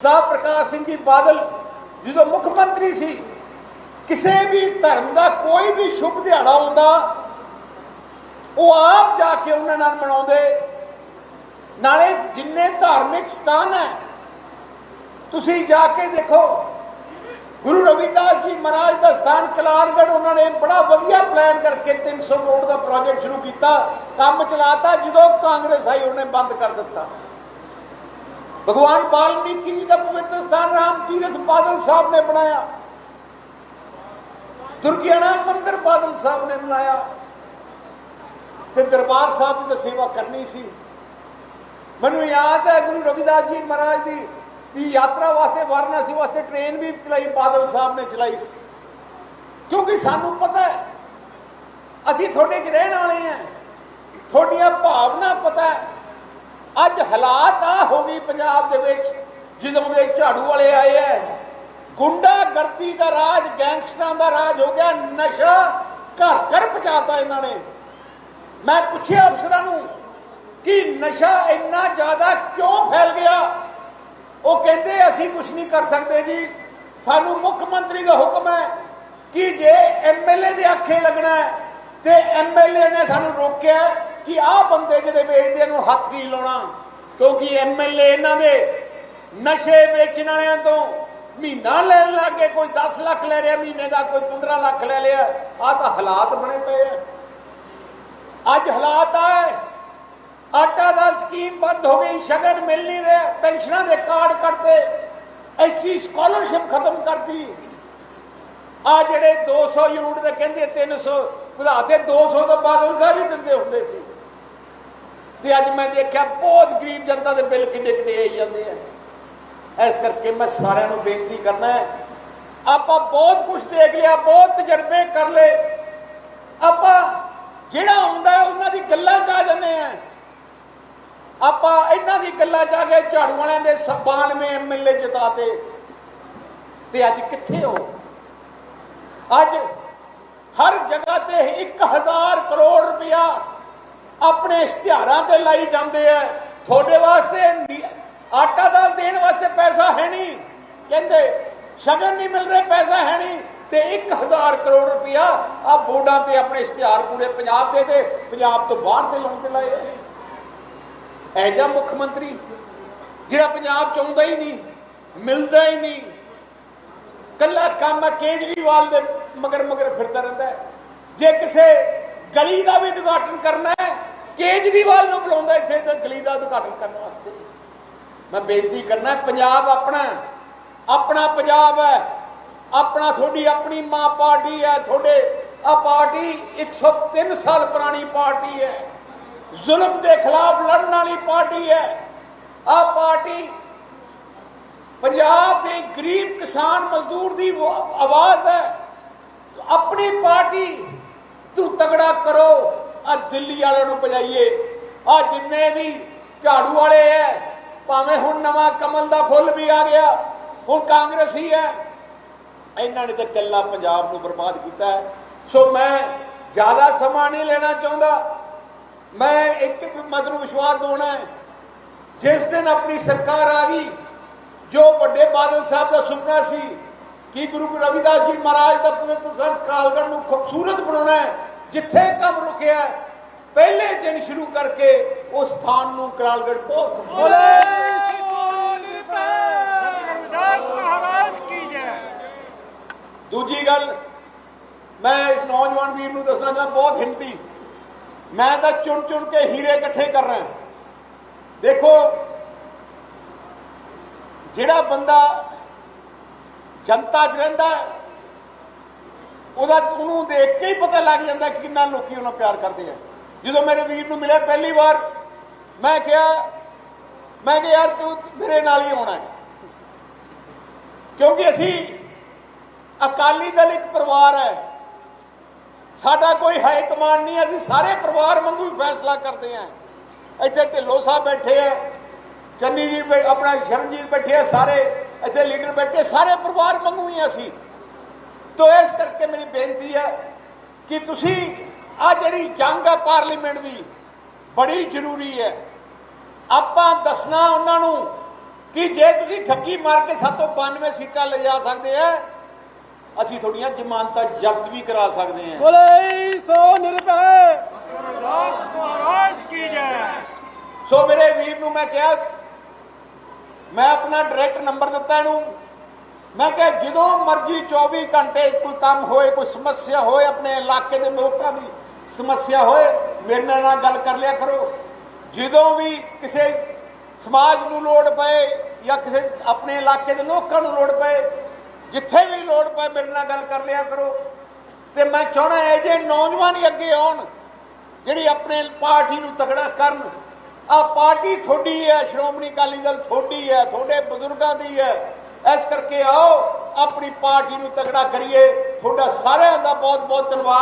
ਦਾ ਪ੍ਰਕਾਸ਼ ਸਿੰਘ ਜੀ ਬਾਦਲ ਜਦੋਂ ਮੁੱਖ ਮੰਤਰੀ ਸੀ, ਕਿਸੇ ਵੀ ਧਰਮ ਦਾ ਕੋਈ ਵੀ ਸ਼ੁਭ ਦਿਹਾੜਾ ਹੁੰਦਾ, ਉਹ ਆਪ ਜਾ ਕੇ ਉਹਨਾਂ ਨਾਲ ਮਨਾਉਂਦੇ। ਨਾਲੇ ਜਿੰਨੇ ਧਾਰਮਿਕ ਸਥਾਨ ਹੈ, ਤੁਸੀਂ ਜਾ ਕੇ ਦੇਖੋ, ਗੁਰੂ ਰਵਿਦਾਸ ਜੀ ਮਹਾਰਾਜ ਦਾ ਸਥਾਨ ਕਲਾਰਗੜ ਉਹਨਾਂ ਨੇ ਬੜਾ ਵਧੀਆ ਪਲਾਨ ਕਰਕੇ 300 ਕਰੋੜ ਦਾ ਪ੍ਰੋਜੈਕਟ ਸ਼ੁਰੂ ਕੀਤਾ, ਕੰਮ ਚਲਾਤਾ, ਜਦੋਂ ਕਾਂਗਰਸ ਆਈ, ਉਹਨੇ ਬੰਦ ਕਰ ਦਿੱਤਾ। ਭਗਵਾਨ ਵਾਲਮੀਕੀ ਜੀ ਦਾ ਪਵਿੱਤਰ ਸਥਾਨ ਰਾਮ ਤੀਰਥ ਬਾਦਲ ਸਾਹਿਬ ਨੇ ਬਣਾਇਆ। ਦੁਰਗਿਆਣਾ ਮੰਦਿਰ ਬਾਦਲ ਸਾਹਿਬ ਨੇ ਬਣਾਇਆ। ਤੇ ਦਰਬਾਰ ਸਾਹਿਬ ਦੀ ਸੇਵਾ ਕਰਨੀ ਸੀ। ਮੈਨੂੰ ਯਾਦ ਹੈ ਗੁਰੂ ਰਵਿਦਾਸ ਜੀ ਮਹਾਰਾਜ ਦੀ ਦੀ ਯਾਤਰਾ ਵਾਸਤੇ ਵਾਰਾਣਸੀ ਵਾਸਤੇ ਟ੍ਰੇਨ ਵੀ ਚਲਾਈ, ਬਾਦਲ ਸਾਹਿਬ ਨੇ ਚਲਾਈ ਸੀ। ਕਿਉਂਕਿ ਸਾਨੂੰ ਪਤਾ ਹੈ, ਅਸੀਂ ਤੁਹਾਡੇ 'ਚ ਰਹਿਣ ਵਾਲੇ ਹਾਂ। ਤੁਹਾਡੀਆਂ ਭਾਵਨਾ ਪਤਾ ਹੈ ਅੱਜ ਹਾਲਾਤ ਆ ਹੋ ਗਈ ਪੰਜਾਬ ਦੇ ਵਿੱਚ ਜਦੋਂ ਦੇ ਝਾੜੂ ਵਾਲੇ ਆਏ ਐ। ਗੁੰਡਾ ਦਾ ਰਾਜ, ਗੈਂਗਸਟਰਾਂ ਦਾ ਰਾਜ ਹੋ ਗਿਆ, ਨਸ਼ਾ ਘਰ ਘਰ ਪਹੁੰਚਾਤਾ ਇਹਨਾਂ ਨੇ। ਮੈਂ ਪੁੱਛਿਆ ਅਫਸਰਾਂ ਨੂੰ ਕਿ ਨਸ਼ਾ ਇੰਨਾ ਜ਼ਿਆਦਾ ਕਿਉਂ ਫੈਲ ਗਿਆ? ਉਹ ਕਹਿੰਦੇ, ਅਸੀਂ ਕੁਝ ਨਹੀਂ ਕਰ ਸਕਦੇ ਜੀ। ਸਾਨੂੰ ਮੁੱਖ ਮੰਤਰੀ ਦਾ ਹੁਕਮ ਹੈ ਕਿ ਜੇ ਐਮਐਲਏ ਦੇ ਆਖੇ ਲੱਗਣਾ ਹੈ, ਤੇ ਐਮਐਲਏ ਨੇ ਸਾਨੂੰ ਰੋਕਿਆ ਕਿ ਆਹ ਬੰਦੇ ਜਿਹੜੇ ਵੇਚਦੇ ਨੂੰ ਹੱਥ ਨਹੀਂ ਲਾਉਣਾ, ਕਿਉਂਕਿ ਐਮਐਲਏ ਇਹਨਾਂ ਦੇ ਨਸ਼ੇ ਵੇਚਣ ਵਾਲਿਆਂ ਤੋਂ ਮਹੀਨਾ ਲੈਣ ਲੱਗੇ ਕੋਈ 10 ਲੱਖ ਲੈ ਰਿਹਾ, ਮਹੀਨੇ ਦਾ ਕੋਈ 15 ਲੱਖ ਲੈ ਲਿਆ। ਆਹ ਤਾਂ ਹਾਲਾਤ ਬਣੇ ਪਏ ਆ। ਅੱਜ ਹਾਲਾਤ ਆਏ ਆਟਾ ਦਾਲ ਸਕੀਮ ਬੰਦ ਹੋ ਗਈ, ਸ਼ਗਨ ਮਿਲ ਨਹੀਂ ਰਿਹਾ, ਪੈਨਸ਼ਨਾਂ ਦੇ ਕਾਰਡ ਕੱਟਦੇ, ਐਸੀ ਸਕਾਲਰਸ਼ਿਪ ਖਤਮ ਕਰਤੀ। ਆ ਜਿਹੜੇ 200 ਯੂਨਿਟ ਦੇ ਕਹਿੰਦੇ 300 ਵਧਾਤੇ 200 ਤੋਂ ਬਾਦਲ ਸਾਹਿਬ ਹੀ ਦਿੰਦੇ ਹੁੰਦੇ ਸੀ। ਤੇ ਅੱਜ ਮੈਂ ਦੇਖਿਆ ਬਹੁਤ ਗਰੀਬ ਜਨਤਾ ਦੇ ਬਿੱਲ ਕਿੰਨੇ ਕਿੰਨੇ ਆਈ ਜਾਂਦੇ ਆ। ਇਸ ਕਰਕੇ ਮੈਂ ਸਾਰਿਆਂ ਨੂੰ ਬੇਨਤੀ ਕਰਨਾ ਹੈ, ਆਪਾਂ ਬਹੁਤ ਕੁਝ ਦੇਖ ਲਿਆ, ਬਹੁਤ ਤਜਰਬੇ ਕਰ ਲਏ। ਆਪਾਂ ਜਿਹੜਾ ਆਉਂਦਾ ਉਹਨਾਂ ਦੀ ਗੱਲਾਂ 'ਚ ਆ ਜਾਂਦੇ ਆ। ਆਪਾਂ ਇਹਨਾਂ ਦੀ ਗੱਲਾਂ 'ਚ ਆ ਕੇ ਝਾੜੂ ਵਾਲਿਆਂ ਦੇ 92 ਐਮਐਲਏ ਜਿਤਾਤੇ। ਤੇ ਅੱਜ ਕਿੱਥੇ ਹੋ? ਅੱਜ ਹਰ ਜਗ੍ਹਾ ਤੇ 1000 ਕਰੋੜ ਰੁਪਇਆ ਆਪਣੇ ਇਸ਼ਤਿਹਾਰਾਂ ਤੇ ਲਾਈ ਜਾਂਦੇ ਆ ਤੁਹਾਡੇ ਵਾਸਤੇ ਆਟਾ ਦਾਲ ਦੇਣ ਵਾਸਤੇ ਪੈਸਾ ਹੈ ਨਹੀਂ ਕਹਿੰਦੇ, ਸ਼ਗਨ ਨਹੀਂ ਮਿਲ ਰਿਹਾ, ਪੈਸਾ ਹੈ ਨਹੀਂ ਤੇ 1000 ਕਰੋੜ ਰੁਪਇਆ ਆ ਬੋਰਡਾਂ ਤੇ ਆਪਣੇ ਇਸ਼ਤਿਹਾਰ ਪੂਰੇ ਪੰਜਾਬ ਦੇ ਤੇ ਪੰਜਾਬ ਤੋਂ ਬਾਹਰ ਤੇ ਲਾਉਣ ਤੇ ਲਾਏ ਆ ਐਜਾ ਮੁੱਖ ਮੰਤਰੀ, ਜਿਹੜਾ ਪੰਜਾਬ ਚ ਆਉਂਦਾ ਹੀ ਨਹੀਂ, ਮਿਲਦਾ ਹੀ ਨਹੀਂ। ਕੱਲਾ ਕੰਮ ਕੇਜਰੀਵਾਲ ਦੇ ਮਗਰ ਮਗਰ ਫਿਰਦਾ ਰਹਿੰਦਾ ਜੇ ਕਿਸੇ ਗਲੀ ਦਾ ਵੀ ਉਦਘਾਟਨ ਕਰਨਾ ਹੈ ਕੇਜਰੀਵਾਲ ਨੂੰ ਬੁਲਾਉਂਦਾ ਇੱਥੇ ਤੇ ਗਲੀ ਦਾ ਉਦਘਾਟਨ ਕਰਨ ਵਾਸਤੇ। ਮੈਂ ਬੇਨਤੀ ਕਰਨਾ, ਪੰਜਾਬ ਆਪਣਾ ਆਪਣਾ ਪੰਜਾਬ ਹੈ। ਆਪਣਾ ਤੁਹਾਡੀ ਆਪਣੀ ਮਾਂ ਪਾਰਟੀ ਹੈ। ਤੁਹਾਡੇ ਆ ਪਾਰਟੀ 103 ਸਾਲ ਪੁਰਾਣੀ ਪਾਰਟੀ ਹੈ। ਜ਼ੁਲਮ ਦੇ ਖਿਲਾਫ ਲੜਨ ਵਾਲੀ ਪਾਰਟੀ ਹੈ। ਆ ਪਾਰਟੀ ਪੰਜਾਬ ਦੇ ਗਰੀਬ ਕਿਸਾਨ ਮਜ਼ਦੂਰ ਦੀ ਆਵਾਜ਼ ਹੈ। ਆਪਣੀ ਪਾਰਟੀ, ਤੂੰ ਤਗੜਾ ਕਰੋ। ਆ ਦਿੱਲੀ ਵਾਲਿਆਂ ਨੂੰ ਪਜਾਈਏ। ਆ ਜਿੰਨੇ ਵੀ ਝਾੜੂ ਵਾਲੇ ਐ, ਭਾਵੇਂ ਹੁਣ ਨਵਾਂ ਕਮਲ ਦਾ ਫੁੱਲ ਵੀ ਆ ਗਿਆ, ਹੁਣ ਕਾਂਗਰਸੀ ਹੈ ਇਹਨਾਂ ਨੇ ਤਾਂ ਕੱਲਾ ਪੰਜਾਬ ਨੂੰ ਬਰਬਾਦ ਕੀਤਾ ਸੋ ਮੈਂ ਜ਼ਿਆਦਾ ਸਮਾਂ ਨਹੀਂ ਲੈਣਾ ਚਾਹੁੰਦਾ। ਮੈਂ ਇੱਕ ਮਤ ਨੂੰ ਵਿਸ਼ਵਾਸ ਦਿਵਾਉਣਾ ਹੈ ਜਿਸ ਦਿਨ ਆਪਣੀ ਸਰਕਾਰ ਆ ਗਈ, ਜੋ ਵੱਡੇ ਬਾਦਲ ਸਾਹਿਬ ਦਾ ਸੁਪਨਾ ਸੀ ਕਿ ਗੁਰੂ ਰਵਿਦਾਸ ਜੀ ਮਹਾਰਾਜ ਦਾ ਪਵਿੱਤਰ ਸਥਾਨ ਕਾਲਗੜ ਨੂੰ ਖੂਬਸੂਰਤ ਬਣਾਉਣਾ ਹੈ ਜਿੱਥੇ ਕੰਮ ਰੁਕਿਆ ਪਹਿਲੇ ਦਿਨ ਸ਼ੁਰੂ ਕਰਕੇ ਉਸ ਸਥਾਨ ਨੂੰ ਕਰਾਲਗੜ ਪਹੁੰਚ ਦੂਜੀ ਗੱਲ, ਮੈਂ ਇਸ ਨੌਜਵਾਨ ਵੀਰ ਨੂੰ ਦੱਸਣਾ ਚਾਹੁੰਦਾ, ਬਹੁਤ ਹਿੰਮਤੀ। ਮੈਂ ਤਾਂ ਚੁਣ ਚੁਣ ਕੇ ਹੀਰੇ ਇਕੱਠੇ ਕਰ ਰਿਹਾ ਦੇਖੋ, ਜਿਹੜਾ ਬੰਦਾ ਜਨਤਾ 'ਚ ਰਹਿੰਦਾ ਹੈ ਉਹਦਾ ਉਹਨੂੰ ਦੇਖ ਕੇ ਹੀ ਪਤਾ ਲੱਗ ਜਾਂਦਾ ਕਿ ਕਿੰਨਾ ਲੋਕੀ ਉਹਨਾਂ ਪਿਆਰ ਕਰਦੇ ਆ। ਜਦੋਂ ਮੇਰੇ ਵੀਰ ਨੂੰ ਮਿਲਿਆ ਪਹਿਲੀ ਵਾਰ, ਮੈਂ ਕਿਹਾ ਮੈਂ ਕਿਹਾ, ਯਾਰ ਤੂੰ ਮੇਰੇ ਨਾਲ ਹੀ ਆਉਣਾ ਹੈ। ਕਿਉਂਕਿ ਅਸੀਂ ਅਕਾਲੀ ਦਲ ਇੱਕ ਪਰਿਵਾਰ ਹੈ। ਸਾਡਾ ਕੋਈ ਹਾਈ ਕਮਾਂਡ ਨਹੀਂ, ਅਸੀਂ ਸਾਰੇ ਪਰਿਵਾਰ ਵਾਂਗੂ ਹੀ ਫੈਸਲਾ ਕਰਦੇ ਹਾਂ। ਇੱਥੇ ਢਿੱਲੋਂ ਸਾਹਿਬ ਬੈਠੇ ਆ, ਚੰਨੀ ਜੀ ਆਪਣਾ ਸ਼ਰਨਜੀਤ ਬੈਠੇ ਆ ਸਾਰੇ, ਇੱਥੇ ਲੀਡਰ ਬੈਠੇ, ਸਾਰੇ ਪਰਿਵਾਰ ਵਾਂਗੂ ਹੀ ਅਸੀਂ। ਤੋਂ ਇਸ ਕਰਕੇ ਮੇਰੀ ਬੇਨਤੀ ਹੈ ਕਿ ਤੁਸੀਂ ਆ ਜਿਹੜੀ ਜੰਗ ਹੈ ਪਾਰਲੀਮੈਂਟ ਦੀ ਬੜੀ ਜ਼ਰੂਰੀ ਹੈ। ਆਪਾਂ ਦੱਸਣਾ ਉਹਨਾਂ ਨੂੰ ਕਿ ਜੇ ਤੁਸੀਂ ਠੱਗੀ ਮਾਰ ਕੇ ਸਾਤੋਂ 92 ਸੀਟਾਂ ਲੈ ਜਾ ਸਕਦੇ ਆ ਅਸੀਂ ਤੁਹਾਡੀਆਂ ਜ਼ਮਾਨਤਾਂ ਜ਼ਬਤ ਵੀ ਕਰਾ ਸਕਦੇ ਹਾਂ ਬੋਲੇ ਸੋ ਨਿਰਭੈ ਰਾਜ ਮਹਾਰਾਜ ਕੀ ਜੈ। ਸੋ ਮੇਰੇ ਵੀਰ ਨੂੰ ਮੈਂ ਕਿਹਾ ਮੈਂ ਆਪਣਾ ਡਾਇਰੈਕਟ ਨੰਬਰ ਦਿੱਤਾ ਇਹਨੂੰ। ਮੈਂ ਕਿਹਾ, ਜਦੋਂ ਮਰਜ਼ੀ 24 ਘੰਟੇ ਕੋਈ ਕੰਮ ਹੋਏ, ਕੋਈ ਸਮੱਸਿਆ ਹੋਏ, ਆਪਣੇ ਇਲਾਕੇ ਦੇ ਲੋਕਾਂ ਦੀ ਸਮੱਸਿਆ ਹੋਏ, ਮੇਰੇ ਨਾਲ ਗੱਲ ਕਰ ਲਿਆ ਕਰੋ। ਜਦੋਂ ਵੀ ਕਿਸੇ ਸਮਾਜ ਨੂੰ ਲੋੜ ਪਏ ਜਾਂ ਕਿਸੇ ਆਪਣੇ ਇਲਾਕੇ ਦੇ ਲੋਕਾਂ ਨੂੰ ਲੋੜ ਪਏ, ਜਿੱਥੇ ਵੀ ਲੋੜ ਪਏ, ਮੇਰੇ ਨਾਲ ਗੱਲ ਕਰ ਲਿਆ ਕਰੋ। ਤੇ ਮੈਂ ਚਾਹਣਾ ਹੈ ਜੇ ਨੌਜਵਾਨ ਹੀ ਅੱਗੇ ਆਉਣ, ਜਿਹੜੀ ਆਪਣੇ ਪਾਰਟੀ ਨੂੰ ਤਗੜਾ ਕਰਨ ਆ ਪਾਰਟੀ ਤੁਹਾਡੀ ਹੈ, ਸ਼੍ਰੋਮਣੀ ਅਕਾਲੀ ਦਲ ਤੁਹਾਡੀ ਹੈ, ਤੁਹਾਡੇ ਬਜ਼ੁਰਗਾਂ ਦੀ ਹੈ ਇਸ ਕਰਕੇ ਆਓ ਆਪਣੀ ਪਾਰਟੀ ਨੂੰ ਤਗੜਾ ਕਰੀਏ। ਤੁਹਾਡਾ ਸਾਰਿਆਂ ਦਾ ਬਹੁਤ ਬਹੁਤ ਧੰਨਵਾਦ।